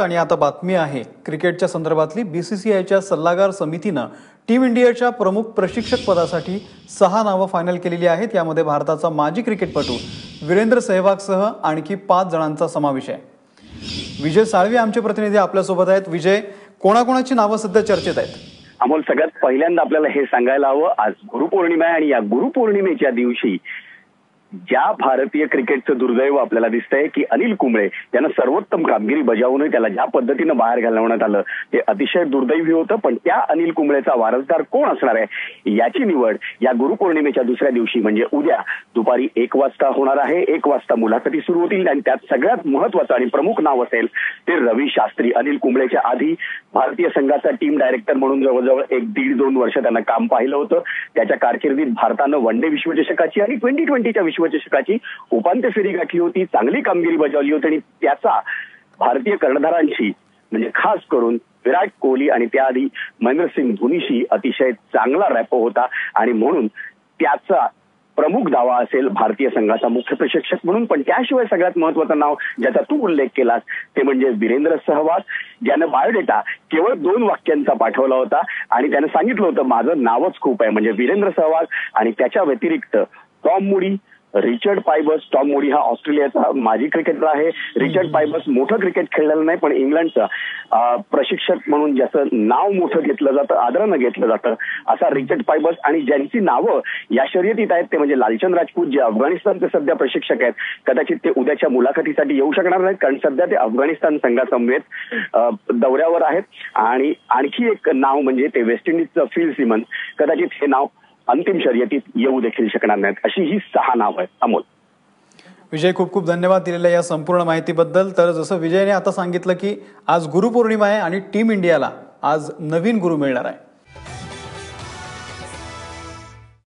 आणि आता बातमी आहे क्रिकेटच्या संदर्भातली बीसीसीआयच्या सल्लागार समितीनं टीम इंडियाच्या प्रमुख प्रशिक्षक पदासाठी सहा नावं फायनल केलेली आहेत. यामध्ये भारताचा माजी क्रिकेटपटू वीरेंद्र सेहवागसह आणखी पाच जणांचा समावेश आहे. विजय साळवी आमचे प्रतिनिधी आपल्यासोबत आहेत. विजय कोणाकोणाची नावं सध्या चर्चेत आहेत? अमोल सगळ्यात पहिल्यांदा आपल्याला हे सांगायला हवं. आज गुरुपौर्णिमा आहे आणि या गुरुपौर्णिमेच्या दिवशी ज्या भारतीय क्रिकेटचं दुर्दैव आपल्याला दिसतंय की अनिल कुंबळे यानं सर्वोत्तम कामगिरी बजावूनही त्याला ज्या पद्धतीनं बाहेर घालवण्यात आलं ते अतिशय दुर्दैवी होतं. पण त्या अनिल कुंबळेचा वारसदार कोण असणार आहे? याची निवड या गुरुपौर्णिमेच्या दुसऱ्या दिवशी म्हणजे उद्या दुपारी एक वाजता होणार आहे. एक वाजता मुलाखती सुरू होतील आणि त्यात सगळ्यात महत्वाचं आणि प्रमुख नाव असेल ते रवी शास्त्री. अनिल कुंबळेच्या आधी भारतीय संघाचा टीम डायरेक्टर म्हणून जवळजवळ एक दीड दोन वर्ष त्यांना काम पाहिलं होतं. त्याच्या कारकिर्दीत भारतानं वन डे विश्वचषकाची आणि ट्वेंटी ट्वेंटीच्या विश्वचषकाची उपांत्य फेरी गाठली होती चांगली कामगिरी बजावली होती आणि त्याचा भारतीय कर्णधारांशी म्हणजे खास करून विराट कोहली आणि त्याआधी महेंद्रसिंग धोनीशी अतिशय चांगला रॅपो होता. आणि म्हणून त्याचा प्रमुख दावा असेल भारतीय संघाचा मुख्य प्रशिक्षक म्हणून. पण त्याशिवाय सगळ्यात महत्वाचं नाव ज्याचा तू उल्लेख केलास ते म्हणजे वीरेंद्र सहवाग. ज्यानं बायोडेटा केवळ दोन वाक्यांचा पाठवला होता आणि त्यानं सांगितलं होतं माझं नावच खूप आहे म्हणजे वीरेंद्र सहवाग. आणि त्याच्या व्यतिरिक्त टॉम मुडी रिचर्ड पायबस टॉम मोडी हा ऑस्ट्रेलियाचा माजी क्रिकेटर आहे. रिचर्ड पायबस मोठं क्रिकेट खेळलेलं नाही पण इंग्लंडचं प्रशिक्षक म्हणून ज्याचं नाव मोठं घेतलं जातं आदरानं घेतलं जातं असा रिचर्ड पायबस आणि ज्यांची नावं या शर्यतीत आहेत ते म्हणजे लालचंद राजपूत जे अफगाणिस्तानचे सध्या प्रशिक्षक आहेत कदाचित ते उद्याच्या मुलाखतीसाठी येऊ शकणार नाहीत कारण सध्या ते अफगाणिस्तान संघासमवेत दौऱ्यावर आहेत. आणि आणखी एक नाव म्हणजे ते वेस्ट इंडिजचं फिल सिमन कदाचित हे नाव अंतिम शर्यतीत येऊ देखील शकणार नाहीत. अशी ही सहा नाव आहेत. अमोल. विजय खूप खूप धन्यवाद दिलेल्या या संपूर्ण माहितीबद्दल. तर जसं विजयने आता सांगितलं की आज गुरुपौर्णिमा आहे आणि टीम इंडियाला आज नवीन गुरु मिळणार आहे.